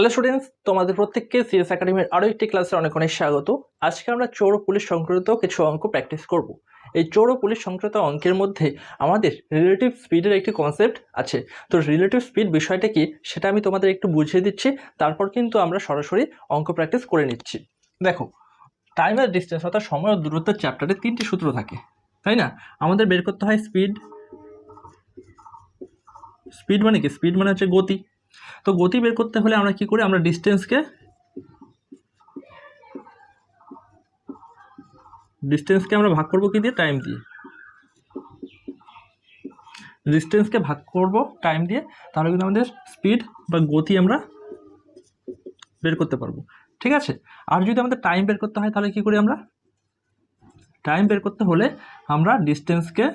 Hello students তোমাদের প্রত্যেককে CS একাডেমির আরও একটি ক্লাসে অনেক অনেক স্বাগত। আজকে আমরা চোর পুলিশ সংক্রান্ত কিছু অঙ্ক প্র্যাকটিস করব। এই চোর ও পুলিশ সংক্রান্ত অঙ্কের মধ্যে আমাদের রিলেটিভ স্পিডের একটি কনসেপ্ট আছে। তো রিলেটিভ স্পিড বিষয়টা কি সেটা আমি তোমাদের একটু বুঝিয়ে দিচ্ছি, তারপর কিন্তু আমরা সরাসরি অঙ্ক প্র্যাকটিস করে নিচ্ছি। দেখো টাইম আর ডিস্টেন্স অর্থাৎ সময় ও দূরত্বের চ্যাপ্টারে তিনটি সূত্র থাকে, তাই না? আমাদের বের করতে হয় স্পিড স্পিড মানে কি? স্পিড মানে হচ্ছে গতি। তো গতি বের করতে হলে আমরা কি করি? আমরা ডিস্টেন্সকে ডিস্টেন্সকে আমরা ভাগ করব কি দিয়ে? টাইম দিয়ে। ডিস্টেন্সকে ভাগ করব টাইম দিয়ে, তাহলে কিন্তু আমাদের স্পিড বা গতি আমরা বের করতে পারব। ঠিক আছে? আর যদি আমাদের টাইম বের করতে হয়, তাহলে কি করি আমরা? টাইম বের করতে হলে আমরা ডিস্টেন্সকে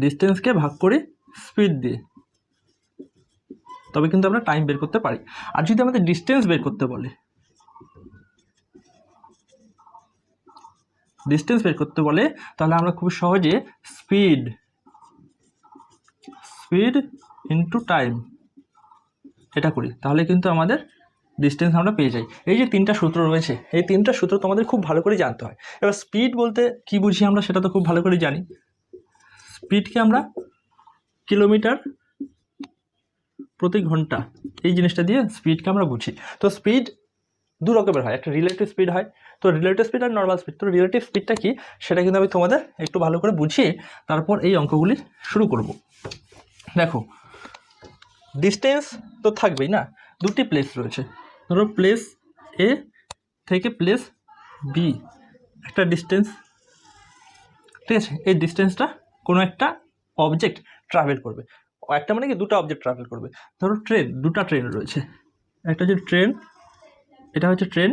ডিস্টেন্সকে ভাগ করি স্পিড দিয়ে। তবে কিন্তু আমরা টাইম বের করতে পারি। আর যদি আমাদের ডিস্টেন্স বের করতে বলে ডিস্টেন্স বের করতে বলে, তাহলে আমরা খুব সহজে স্পিড স্পিড ইন্টু টাইম এটা করি। তাহলে কিন্তু আমাদের ডিস্টেন্স আমরা পেয়ে যাই। এই যে তিনটা সূত্র রয়েছে, এই তিনটা সূত্র তোমাদের খুব ভালো করে জানতে হয়। এবার স্পিড বলতে কি বুঝি আমরা সেটা তো খুব ভালো করে জানি। স্পিডকে আমরা কিলোমিটার প্রতি ঘণ্টা। এই জিনিসটা দিয়ে স্পিডকে আমরা বুঝি। তো স্পিড দু রকমের হয়। একটা রিলেটিভ স্পিড হয়। তো রিলেটিভ স্পিড আর নর্মাল স্পিড তো রিলেটিভ স্পিডটা কি? সেটা কিন্তু আমি তোমাদের একটু ভালো করে বুঝিয়ে তারপর এই অঙ্কগুলি শুরু করব। দেখো ডিস্টেন্স তো থাকবেই না? দুটি প্লেস রয়েছে। ধরো প্লেস এ থেকে প্লেস বি একটা ডিস্টেন্স ঠিক আছে? এই ডিস্টেন্সটা কোনো একটা অবজেক্ট ট্রাভেল করবে। একটা মানে কি, দুটো অবজেক্ট ট্রাভেল করবে। ধরো ট্রেন দুটো ট্রেন রয়েছে। একটা হচ্ছে ট্রেন এটা হচ্ছে ট্রেন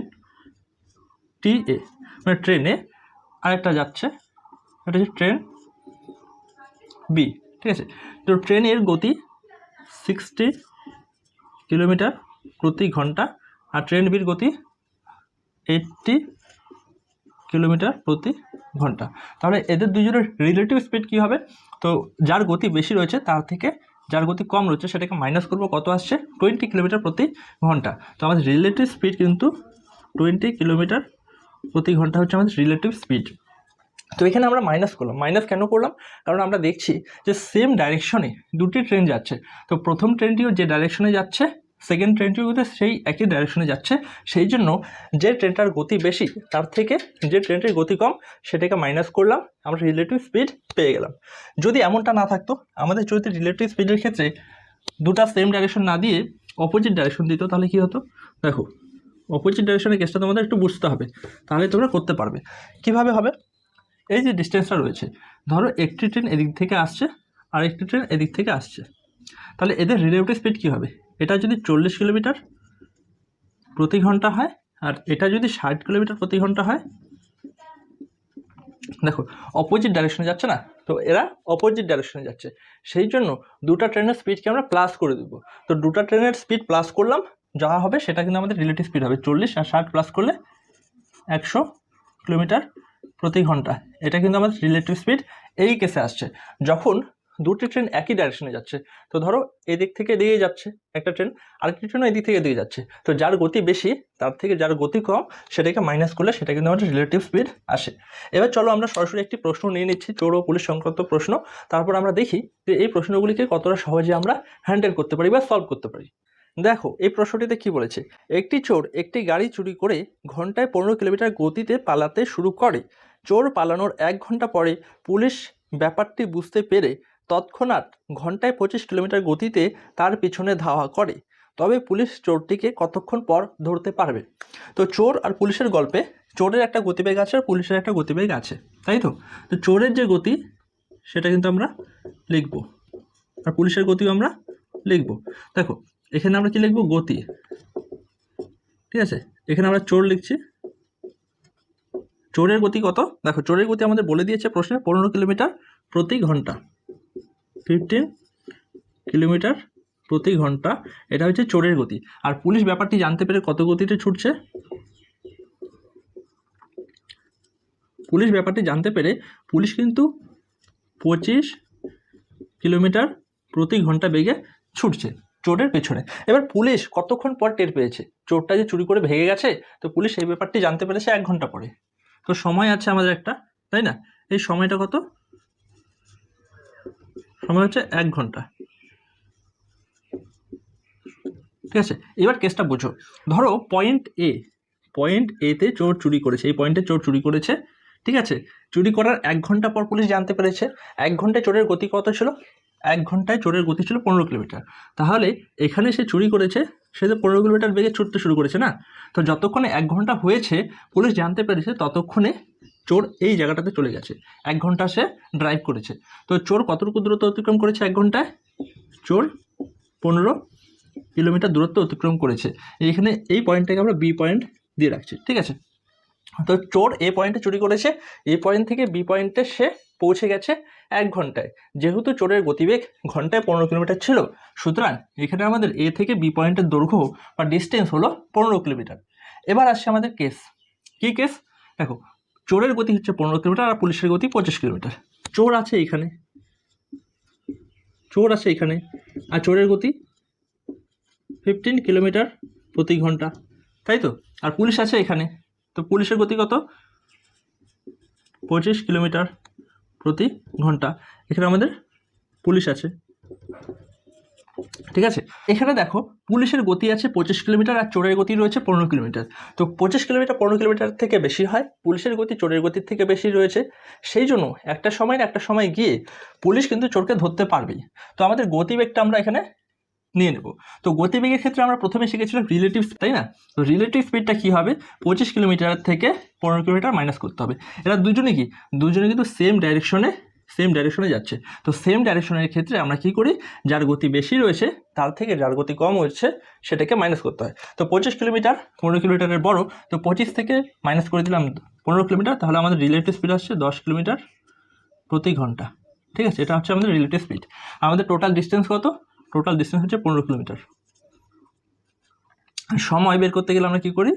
টি এ মানে ট্রেনে আরেকটা যাচ্ছে, এটা হচ্ছে ট্রেন বি ঠিক আছে? তো ট্রেনের গতি সিক্সটি কিলোমিটার প্রতি ঘণ্টা, আর ট্রেন বির গতি এইটটি কিলোমিটার প্রতি ঘণ্টা। তাহলে এদের দুজনের রিলেটিভ স্পিড কী হবে? তো যার গতি বেশি রয়েছে তার থেকে যার গতি কম রয়েছে সেটাকে মাইনাস করব, কত আসছে? টোয়েন্টি কিলোমিটার প্রতি ঘণ্টা। তো আমাদের রিলেটিভ স্পিড কিন্তু টোয়েন্টি কিলোমিটার প্রতি ঘণ্টা হচ্ছে আমাদের রিলেটিভ স্পিড তো এখানে আমরা মাইনাস করলাম। মাইনাস কেন করলাম? কারণ আমরা দেখছি যে সেম ডাইরেকশনে দুটি ট্রেন যাচ্ছে। তো প্রথম ট্রেনটিও যে ডাইরেকশনে যাচ্ছে সেকেন্ড ট্রেনটিও কিন্তু সেই একই ডাইরেকশনে যাচ্ছে। সেই জন্য যে ট্রেনটার গতি বেশি, তার থেকে যে ট্রেনটির গতি কম, সেটাকে মাইনাস করলাম। আমরা রিলেটিভ স্পিড পেয়ে গেলাম। যদি এমনটা না থাকতো, আমাদের যদি রিলেটিভ স্পিডের ক্ষেত্রে দুটা সেম ডাইরেকশন না দিয়ে অপোজিট ডাইরেকশন দিত, তাহলে কী হতো? দেখো অপোজিট ডাইরেকশনের কেসটা তোমাদের একটু বুঝতে হবে, তাহলে তোমরা করতে পারবে। কীভাবে হবে? এই যে ডিস্টেন্সটা রয়েছে, ধরো একটি ট্রেন এদিক থেকে আসছে আর একটি ট্রেন এদিক থেকে আসছে। তাহলে এদের রিলেটিভ স্পিড কী হবে? এটা যদি চল্লিশ কিলোমিটার প্রতি ঘণ্টা হয়, আর এটা যদি ষাট কিলোমিটার প্রতি ঘণ্টা হয়, দেখো অপোজিট ডাইরেকশনে যাচ্ছে না? তো এরা অপোজিট ডাইরেকশনে যাচ্ছে। সেই জন্য দুটা ট্রেনের স্পিডকে আমরা প্লাস করে দেবো। তো দুটা ট্রেনের স্পিড প্লাস করলাম, যা হবে সেটা কিন্তু আমাদের রিলেটিভ স্পিড হবে। চল্লিশ আর ষাট প্লাস করলে একশো কিলোমিটার প্রতি ঘণ্টা। এটা কিন্তু আমাদের রিলেটিভ স্পিড এই কেসে আসছে। যখন দুটি ট্রেন একই ডাইরেকশনে যাচ্ছে। তো ধরো এদিক থেকে দিয়ে যাচ্ছে একটা ট্রেন, আরেকটি ট্রেনও এদিক থেকে দিয়ে যাচ্ছে। তো যার গতি বেশি, তার থেকে যার গতি কম, সেটাকে মাইনাস করলে সেটা কিন্তু আমাদের রিলেটিভ স্পিড আসে। এবার চলো আমরা সরাসরি একটি প্রশ্ন নিয়ে নিচ্ছি, চোর ও পুলিশ সংক্রান্ত প্রশ্ন। তারপর আমরা দেখি যে এই প্রশ্নগুলিকে কতটা সহজে আমরা হ্যান্ডেল করতে পারি বা সলভ করতে পারি। দেখো, এই প্রশ্নটিতে কি বলেছে? একটি চোর একটি গাড়ি চুরি করে ঘন্টায় পনেরো কিলোমিটার গতিতে পালাতে শুরু করে। চোর পালানোর এক ঘণ্টা পরে পুলিশ ব্যাপারটি বুঝতে পেরে তৎক্ষণাৎ ঘন্টায় পঁচিশ কিলোমিটার গতিতে তার পিছনে ধাওয়া করে। তবে পুলিশ চোরটিকে কতক্ষণ পর ধরতে পারবে? তো চোর আর পুলিশের গল্পে, চোরের একটা গতিবেগ আছে আর পুলিশের একটা গতিবেগ আছে, তাই তো? তো চোরের যে গতি, সেটা কিন্তু আমরা লিখব। আর পুলিশের গতিও আমরা লিখব। দেখো, এখানে আমরা কি লিখব? গতি। ঠিক আছে? এখানে আমরা চোর লিখছি। চোরের গতি কত? দেখো, চোরের গতি আমাদের বলে দিয়েছে প্রশ্নে পনেরো কিলোমিটার প্রতি ঘণ্টা। ফিফটিন কিলোমিটার প্রতি ঘণ্টা। এটা হচ্ছে চোরের গতি। আর পুলিশ ব্যাপারটি জানতে পেরে কত গতিতে ছুটছে? পুলিশ ব্যাপারটি জানতে পেরে পুলিশ কিন্তু পঁচিশ কিলোমিটার প্রতি ঘণ্টা বেগে ছুটছে চোরের পেছনে। এবার পুলিশ কতক্ষণ পর টের পেয়েছে? চোরটা যে চুরি করে ভেঙে গেছে? তো পুলিশ এই ব্যাপারটি জানতে পেরেছে এক ঘণ্টা পরে। তো সময় আছে আমাদের একটা, তাই না? এই সময়টা কত? সময় হচ্ছে এক ঘণ্টা। ঠিক আছে? এবার কেসটা বুঝো। ধরো পয়েন্ট এ পয়েন্ট এতে চোর চুরি করেছে। এই পয়েন্টে চোর চুরি করেছে। ঠিক আছে? চুরি করার এক ঘণ্টা পর পুলিশ জানতে পেরেছে। এক ঘন্টায় চোরের গতি কত ছিল? এক ঘন্টায় চোরের গতি ছিল পনেরো কিলোমিটার। তাহলে এখানে সে চুরি করেছে, সে তো পনেরো কিলোমিটার বেগে ছুটতে শুরু করেছে না? তো যতক্ষণে এক ঘণ্টা হয়েছে পুলিশ জানতে পেরেছে, ততক্ষণে চোর এই জায়গাটাতে চলে গেছে। এক ঘণ্টা সে ড্রাইভ করেছে। তো চোর কতটুকু দূরত্ব অতিক্রম করেছে এক ঘন্টায়? চোর পনেরো কিলোমিটার দূরত্ব অতিক্রম করেছে। এখানে এই পয়েন্টটাকে আমরা বি পয়েন্ট দিয়ে রাখছি, ঠিক আছে? তো চোর এ পয়েন্টে চুরি করেছে। এ পয়েন্ট থেকে বি পয়েন্টে সে পৌঁছে গেছে এক ঘন্টায়। যেহেতু চোরের গতিবেগ ঘন্টায় পনেরো কিলোমিটার ছিল, সুতরাং এখানে আমাদের এ থেকে বি পয়েন্টের দৈর্ঘ্য বা ডিস্টেন্স হলো পনেরো কিলোমিটার। এবার আসছে আমাদের কেস কি কেস দেখো চোরের গতি হচ্ছে পনেরো কিলোমিটার আর পুলিশের গতি পঁচিশ কিলোমিটার। চোর আছে এখানে। চোর আছে এখানে। আর চোরের গতি ফিফটিন কিলোমিটার প্রতি ঘণ্টা। তাই তো? আর পুলিশ আছে এখানে। তো পুলিশের গতি কত? পঁচিশ কিলোমিটার প্রতি ঘণ্টা। এখানে আমাদের পুলিশ আছে। ঠিক আছে? এখানে দেখো, পুলিশের গতি আছে পঁচিশ কিলোমিটার আর চোরের গতি রয়েছে পনেরো কিলোমিটার। তো পঁচিশ কিলোমিটার, পনেরো কিলোমিটার থেকে বেশি হয়, পুলিশের গতি চোরের গতির থেকে বেশি রয়েছে। সেই জন্য একটা সময় একটা সময় গিয়ে পুলিশ কিন্তু চোরকে ধরতে পারবেই। তো আমাদের গতিবেগটা আমরা এখানে নিয়ে নেব। তো গতিবেগের ক্ষেত্রে আমরা প্রথমে শিখেছিলাম রিলেটিভ তাই না? তো রিলেটিভ স্পিডটা কী হবে? পঁচিশ কিলোমিটার থেকে পনেরো কিলোমিটার মাইনাস করতে হবে। এরা দুজনে কি? দুজনে কিন্তু সেম ডাইরেকশনে সেম ডাইরেকশনে যাচ্ছে। তো সেম ডাইরেকশনের ক্ষেত্রে আমরা কি করি? যার গতি বেশি রয়েছে, তার থেকে যার গতি কম হচ্ছে, সেটাকে মাইনাস করতে হয়। তো পঁচিশ কিলোমিটার, পনেরো কিলোমিটারের বড়, তো পঁচিশ থেকে মাইনাস করে দিলাম পনেরো কিলোমিটার, তাহলে আমাদের রিলেটিভ স্পিড আসছে দশ কিলোমিটার প্রতি ঘণ্টা। ঠিক আছে? এটা হচ্ছে আমাদের রিলেটিভ স্পিড আমাদের টোটাল ডিস্টেন্স কত? টোটাল ডিস্টেন্স হচ্ছে পনেরো কিলোমিটার। সময় বের করতে গেলে আমরা কী করি?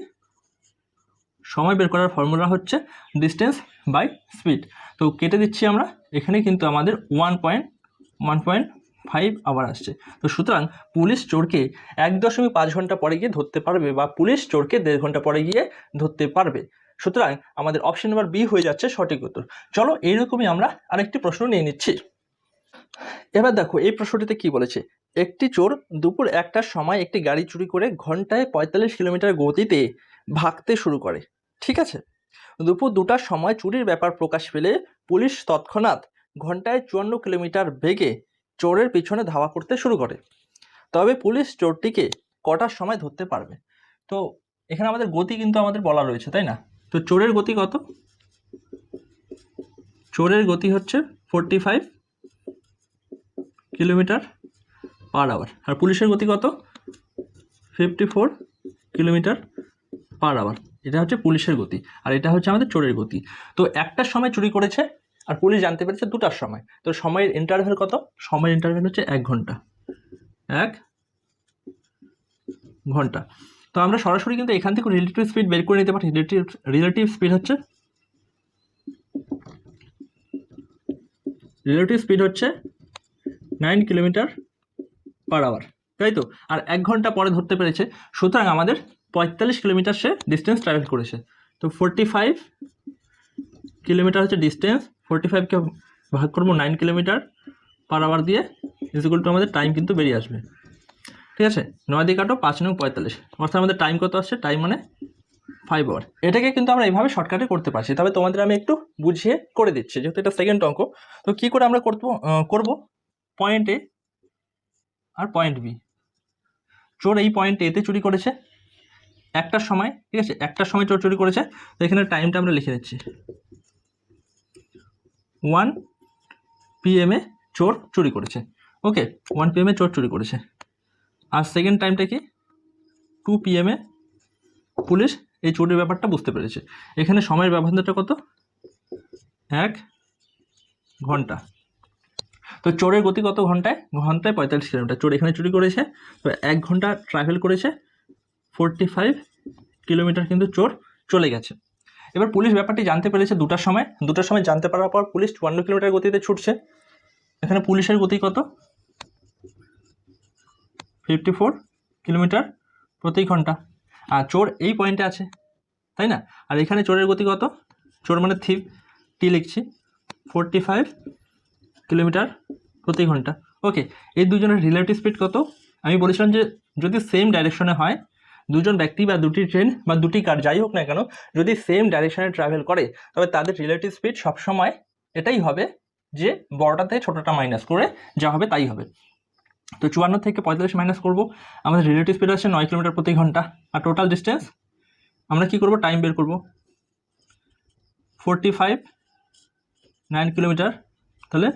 সময় বের করার ফর্মুলা হচ্ছে ডিস্টেন্স বাই স্পিড তো কেটে দিচ্ছি আমরা, এখানে কিন্তু আমাদের one point one point five hour আসছে। তো সুতরাং পুলিশ চোরকে এক দশমিক পাঁচ ঘণ্টা পরে গিয়ে ধরতে পারবে বা পুলিশ চোরকে দেড় ঘণ্টা পরে গিয়ে ধরতে পারবে। সুতরাং আমাদের অপশন নাম্বার বি হয়ে যাচ্ছে সঠিক উত্তর। চলো এইরকমই আমরা আরেকটি প্রশ্ন নিয়ে নিচ্ছি। এবার দেখো, এই প্রশ্নটিতে কি বলেছে? একটি চোর দুপুর একটার সময় একটি গাড়ি চুরি করে ঘন্টায় পঁয়তাল্লিশ কিলোমিটার গতিতে ভাগতে শুরু করে। ঠিক আছে? দুপুর দুটার সময় চুরির ব্যাপার প্রকাশ পেলে পুলিশ তৎক্ষণাৎ ঘন্টায় চুয়ান্ন কিলোমিটার বেগে চোরের পিছনে ধাওয়া করতে শুরু করে। তবে পুলিশ চোরটিকে কটার সময় ধরতে পারবে? তো এখানে আমাদের গতি কিন্তু আমাদের বলা রয়েছে, তাই না? তো চোরের গতি কত? চোরের গতি হচ্ছে forty five kilometre per hour. আর পুলিশের গতি কত? Fifty four kilometre per hour. এটা হচ্ছে পুলিশের গতি, আর এটা হচ্ছে আমাদের চোরের গতি। তো একটার সময় চুরি করেছে, আর পুলিশ জানতে পেরেছে দুটার সময়। তো সময়ের ইন্টারভ্যাল কত? সময়ের ইন্টারভ্যাল হচ্ছে এক ঘণ্টা। এক ঘণ্টা। তো আমরা সরাসরি কিন্তু এখান থেকে রিলেটিভ স্পিড বের করে নিতে পারি। রিলেটিভ রিলেটিভ স্পিড হচ্ছে রিলেটিভ স্পিড হচ্ছে নাইন কিলোমিটার পার আওয়ার তাই তো? আর এক ঘণ্টা পরে ধরতে পেরেছে। সুতরাং আমাদের পঁয়তাল্লিশ কিলোমিটার সে ডিস্টেন্স ট্রাভেল করেছে। তো ফোরটি ফাইভ কিলোমিটার হচ্ছে ডিস্টেন্স ফোরটি ফাইভকে ভাগ করব নাইন কিলোমিটার পার আওয়ার দিয়ে ইজিকুল টু আমাদের টাইম কিন্তু বেরিয়ে আসবে। ঠিক আছে? নয় দিয়ে কাটো, পাঁচ নয় পঁয়তাল্লিশ। অর্থাৎ আমাদের টাইম কত আসছে? টাইম মানে ফাইভ আওয়ার এটাকে কিন্তু আমরা এইভাবে শর্টকাটে করতে পারছি। তবে তোমাদের আমি একটু বুঝিয়ে করে দিচ্ছি, যেহেতু এটা সেকেন্ড অঙ্ক। তো কী করে আমরা করব? করব পয়েন্ট এ আর পয়েন্ট বি চোর এই পয়েন্ট এতে চুরি করেছে। একটার সময়, ঠিক আছে? একটার সময় চুরি করেছে, তো এখানে টাইমটা আমরা লিখে দিচ্ছি ওয়ান পিএমে চোর চুরি করেছে। ওকে ওয়ান পিএমে চোর চুরি করেছে। আর সেকেন্ড টাইমটা কি? টু পিএমে পুলিশ এই চোরের ব্যাপারটা বুঝতে পেরেছে। এখানে সময়ের ব্যবধানটা কত? এক ঘণ্টা। তো চোরের গতি কত ঘন্টায়? ঘন্টায় পঁয়তাল্লিশ কিলোমিটার। চোর এখানে চুরি করেছে, তো এক ঘণ্টা ট্রাভেল করেছে ফোরটি ফাইভ কিলোমিটার কিন্তু চোর চলে গেছে। এবার পুলিশ ব্যাপারটি জানতে পেরেছে দুটার সময়। দুটার সময় জানতে পারার পর পুলিশ চুয়ান্ন কিলোমিটার গতিতে ছুটছে। এখানে পুলিশের গতি কত? ফিফটি ফোর কিলোমিটার প্রতি ঘণ্টা। আর চোর এই পয়েন্টে আছে, তাই না? আর এখানে চোরের গতি কত? চোর মানে থিপ টি লিখছি। ফোরটি ফাইভ কিলোমিটার প্রতি ঘণ্টা। ওকে এই দুজনের রিলেটিভ স্পিড কত? আমি বলেছিলাম যে যদি সেম ডাইরেকশনে হয় দুজন ব্যক্তি বা দুটি ট্রেন বা দুটি কার, যাই হোক না কেন, যদি সেম ডাইরেকশনে ট্রাভেল করে, তবে তাদের রিলেটিভ স্পিড সবসময় এটাই হবে যে বড়টা থেকে ছোটোটা মাইনাস করে যা হবে তাই হবে। তো চুয়ান্ন থেকে পঁয়তাল্লিশ মাইনাস করব। আমাদের রিলেটিভ স্পিড আছে নয় কিলোমিটার প্রতি ঘণ্টা। আর টোটাল ডিস্টেন্স আমরা কি করব? টাইম বের করব। ফোরটি ফাইভ নাইন কিলোমিটার তাহলে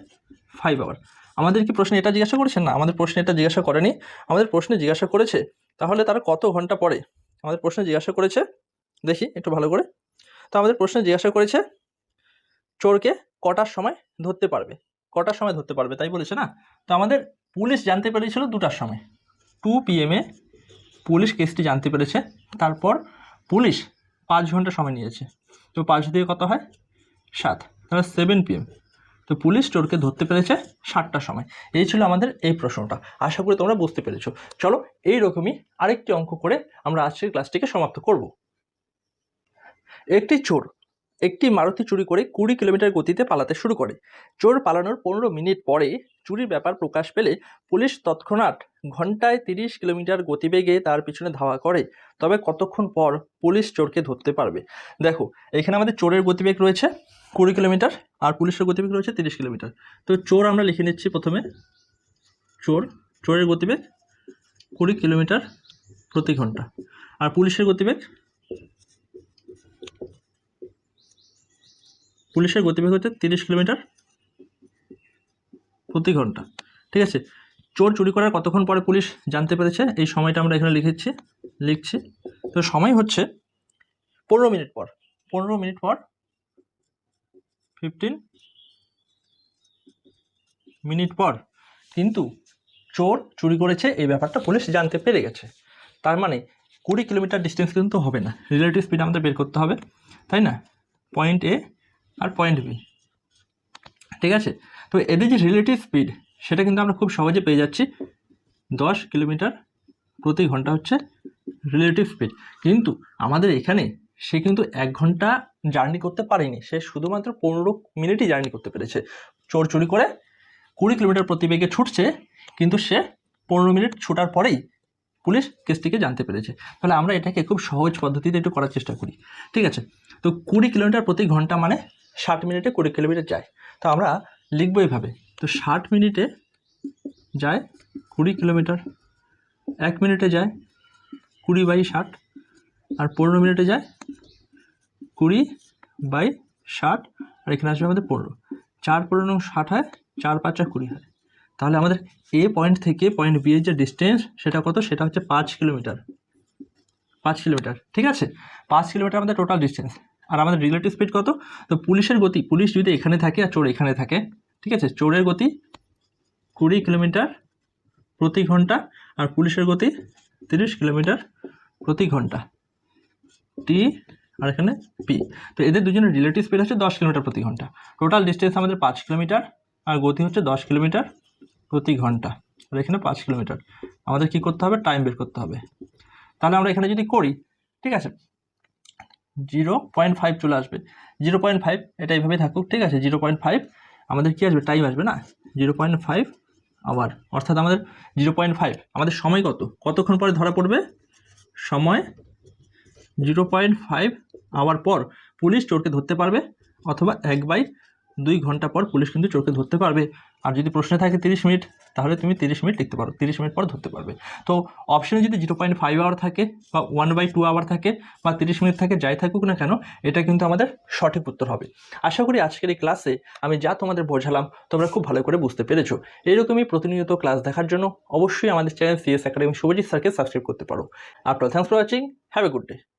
ফাইভ আওয়ার আমাদের কি প্রশ্নে এটা জিজ্ঞাসা করেছেন না? আমাদের প্রশ্নে এটা জিজ্ঞাসা করেনি। আমাদের প্রশ্নে জিজ্ঞাসা করেছে তাহলে তারা কত ঘণ্টা পরে? আমাদের প্রশ্নে জিজ্ঞাসা করেছে। দেখি, একটু ভালো করে। তো আমাদের প্রশ্নে জিজ্ঞাসা করেছে, চোরকে কটার সময় ধরতে পারবে? কটার সময় ধরতে পারবে, তাই বলেছে না? তো আমাদের পুলিশ জানতে পেরেছিল দুটার সময়। টু পিএমে পুলিশ কেসটি জানতে পেরেছে। তারপর পুলিশ পাঁচ ঘণ্টা সময় নিয়েছে। তো পাঁচ দিয়ে কত হয়? সাত। তাহলে সেভেন পিএম তো পুলিশ চোরকে ধরতে পেরেছে সাতটার সময়। এই ছিল আমাদের এই প্রশ্নটা। আশা করি তোমরা বুঝতে পেরেছ। চলো এই রকমই আরেকটি অঙ্ক করে আমরা আজকের ক্লাসটিকে সমাপ্ত করব। একটি চোর একটি মারুতি চুরি করে কুড়ি কিলোমিটার গতিতে পালাতে শুরু করে। চোর পালানোর পনেরো মিনিট পরে চুরির ব্যাপার প্রকাশ পেলে পুলিশ তৎক্ষণাৎ ঘন্টায় তিরিশ কিলোমিটার গতিবেগে তার পিছনে ধাওয়া করে। তবে কতক্ষণ পর পুলিশ চোরকে ধরতে পারবে? দেখো, এখানে আমাদের চোরের গতিবেগ রয়েছে কুড়ি কিলোমিটার আর পুলিশের গতিবেগ রয়েছে তিরিশ কিলোমিটার। তো চোর আমরা লিখে নিচ্ছি প্রথমে। চোর, চোরের গতিবেগ কুড়ি কিলোমিটার প্রতি ঘণ্টা। আর পুলিশের গতিবেগ? পুলিশের গতিবেগ হচ্ছে তিরিশ কিলোমিটার প্রতি ঘণ্টা। ঠিক আছে? চোর চুরি করার কতক্ষণ পরে পুলিশ জানতে পেরেছে? এই সময়টা আমরা এখানে লিখেছি, লিখছি। তো সময় হচ্ছে পনেরো মিনিট পর। পনেরো মিনিট পর ফিফটিন মিনিট পর কিন্তু চোর চুরি করেছে, এই ব্যাপারটা পুলিশ জানতে পেরে গেছে। তার মানে কুড়ি কিলোমিটার ডিস্টেন্স কিন্তু হবে না। রিলেটিভ স্পিড আমাদের বের করতে হবে, তাই না? পয়েন্ট এ আর পয়েন্ট বি ঠিক আছে? তো এদের যে রিলেটিভ স্পিড সেটা কিন্তু আমরা খুব সহজে পেয়ে যাচ্ছি। দশ কিলোমিটার প্রতি ঘণ্টা হচ্ছে রিলেটিভ স্পিড কিন্তু আমাদের এখানে সে কিন্তু এক ঘণ্টা জার্নি করতে পারেনি। সে শুধুমাত্র পনেরো মিনিটই জার্নি করতে পেরেছে। চোর চুরি করে কুড়ি কিলোমিটার প্রতি বেগে ছুটছে, কিন্তু সে পনেরো মিনিট ছুটার পরেই পুলিশ কেসটিকে জানতে পেরেছে। তাহলে আমরা এটাকে খুব সহজ পদ্ধতিতে একটু করার চেষ্টা করি। ঠিক আছে? তো কুড়ি কিলোমিটার প্রতি ঘণ্টা মানে ষাট মিনিটে কুড়ি কিলোমিটার যায়। তো আমরা লিখব এইভাবে তো ষাট মিনিটে যায় কুড়ি কিলোমিটার, এক মিনিটে যায় কুড়ি বাই ষাট। আর পনেরো মিনিটে যায় কুড়ি বাই ষাট, আর এখানে আসবে আমাদের পনেরো। চার পনেরো ষাট হয়, চার পাঁচা কুড়ি হয়। তাহলে আমাদের এ পয়েন্ট থেকে পয়েন্ট বি এর যে ডিস্টেন্স সেটা কত? সেটা হচ্ছে পাঁচ কিলোমিটার। পাঁচ কিলোমিটার, ঠিক আছে? পাঁচ কিলোমিটার আমাদের টোটাল ডিস্টেন্স আর আমাদের রিলেটিভ স্পিড কত? তো পুলিশের গতি, পুলিশ যদি এখানে থাকে আর চোর এখানে থাকে, ঠিক আছে? চোরের গতি কুড়ি কিলোমিটার প্রতি ঘণ্টা, আর পুলিশের গতি তিরিশ কিলোমিটার প্রতি ঘণ্টা। টি আর এখানে পি তো এদের দুজনের রিলেটিভ স্পিড হচ্ছে দশ কিলোমিটার প্রতি ঘণ্টা। টোটাল ডিস্টেন্স আমাদের পাঁচ কিলোমিটার আর গতি হচ্ছে দশ কিলোমিটার প্রতি ঘণ্টা। আর এখানে পাঁচ কিলোমিটার। আমাদের কি করতে হবে? টাইম বের করতে হবে। তাহলে আমরা এখানে যদি করি, ঠিক আছে? জিরো পয়েন্ট ফাইভ চলে আসবে। জিরো পয়েন্ট ফাইভ এটা এইভাবেই থাকুক, ঠিক আছে? জিরো পয়েন্ট ফাইভ আমাদের কী আসবে? টাইম আসবে না? জিরো পয়েন্ট ফাইভ আওয়ার অর্থাৎ আমাদের জিরো পয়েন্ট ফাইভ আমাদের সময় কত? কতক্ষণ পরে ধরা পড়বে? সময় জিরো পয়েন্ট ফাইভ আওয়ার পর পুলিশ চোরকে ধরতে পারবে অথবা এক বাই দুই ঘণ্টা পর পুলিশ কিন্তু চোরকে ধরতে পারবে। আর যদি প্রশ্নে থাকে তিরিশ মিনিট, তাহলে তুমি তিরিশ মিনিট লিখতে পারো। তিরিশ মিনিট পর ধরতে পারবে। তো অপশনে যদি জিরো পয়েন্ট ফাইভ আওয়ার থাকে বা ওয়ান বাই টু আওয়ার থাকে বা তিরিশ মিনিট থাকে, যাই থাকুক না কেন, এটা কিন্তু আমাদের সঠিক উত্তর হবে। আশা করি আজকের এই ক্লাসে আমি যা তোমাদের বোঝালাম, তোমরা খুব ভালো করে বুঝতে পেরেছ। এরকমই প্রতিনিয়ত ক্লাস দেখার জন্য অবশ্যই আমাদের চ্যানেল সিএস একাডেমি শুভজিৎ স্যারকে সাবস্ক্রাইব করতে পারো। আপনার thanks for watching have a good day